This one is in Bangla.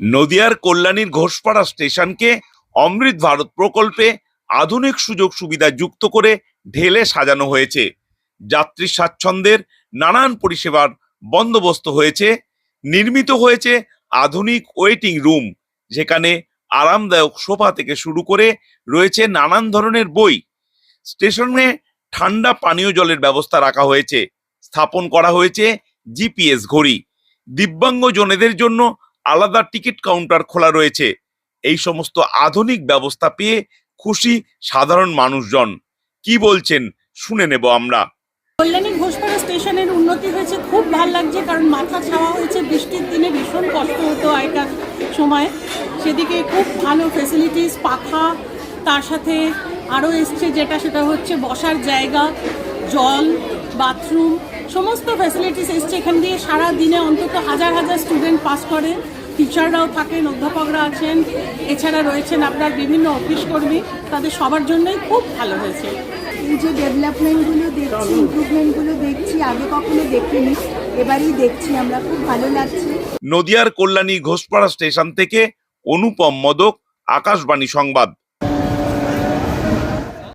নদিয়ার কল্যাণীর ঘোষপাড়া স্টেশনকে অমৃত ভারত প্রকল্পে আধুনিক সুযোগ সুবিধা যুক্ত করে ঢেলে সাজানো হয়েছে। যাত্রী স্বাচ্ছন্দ্যের নানান পরিষেবার বন্দোবস্ত হয়েছে। নির্মিত হয়েছে আধুনিক ওয়েটিং রুম, যেখানে আরামদায়ক সোফা থেকে শুরু করে রয়েছে নানান ধরনের বই। স্টেশনে ঠান্ডা পানীয় জলের ব্যবস্থা রাখা হয়েছে। স্থাপন করা হয়েছে জিপিএস ঘড়ি। দিব্যাঙ্গ জনেদের জন্য আলাদা টিকিট কাউন্টার খোলা রয়েছে। এই সমস্ত আধুনিক ব্যবস্থা পেয়ে খুশি সাধারণ মানুষজন। কি বলছেন? শুনে নেব আমরা। কল্যাণী ঘোষপাড়া স্টেশনের উন্নতি হয়েছে, খুব ভালো লাগছে কারণ মাথা ছাওয়া হয়েছে, বৃষ্টির দিনে ভীষণ কষ্ট হতো আগেকার সময়। সেদিকে খুব ভালো ফেসিলিটিস পাখা, তার সাথে আরও এসছে যেটা, সেটা হচ্ছে বসার জায়গা, জল, বাথরুম সমস্ত ফ্যাসিলিটিস এসছে। এখান দিয়ে সারা দিনে অন্তত হাজার হাজার স্টুডেন্ট পাস করে। টিচাররাও থাকেন অধ্যাপকরা আছেন। এছাড়া রয়েছেন আপনার বিভিন্ন অফিস কর্মী। তাদের সবার জন্যই খুব ভালো হয়েছে। এই যে ডেভেলপমেন্টগুলো দেখছি ইমপ্রুভমেন্টগুলো দেখছি আগে কখনো দেখিনি। এবারেই দেখছি আমরা খুব ভালো লাগছে। নদিয়ার কল্যাণী ঘোষপাড়া স্টেশন থেকে অনুপম মদক আকাশবাণী সংবাদ।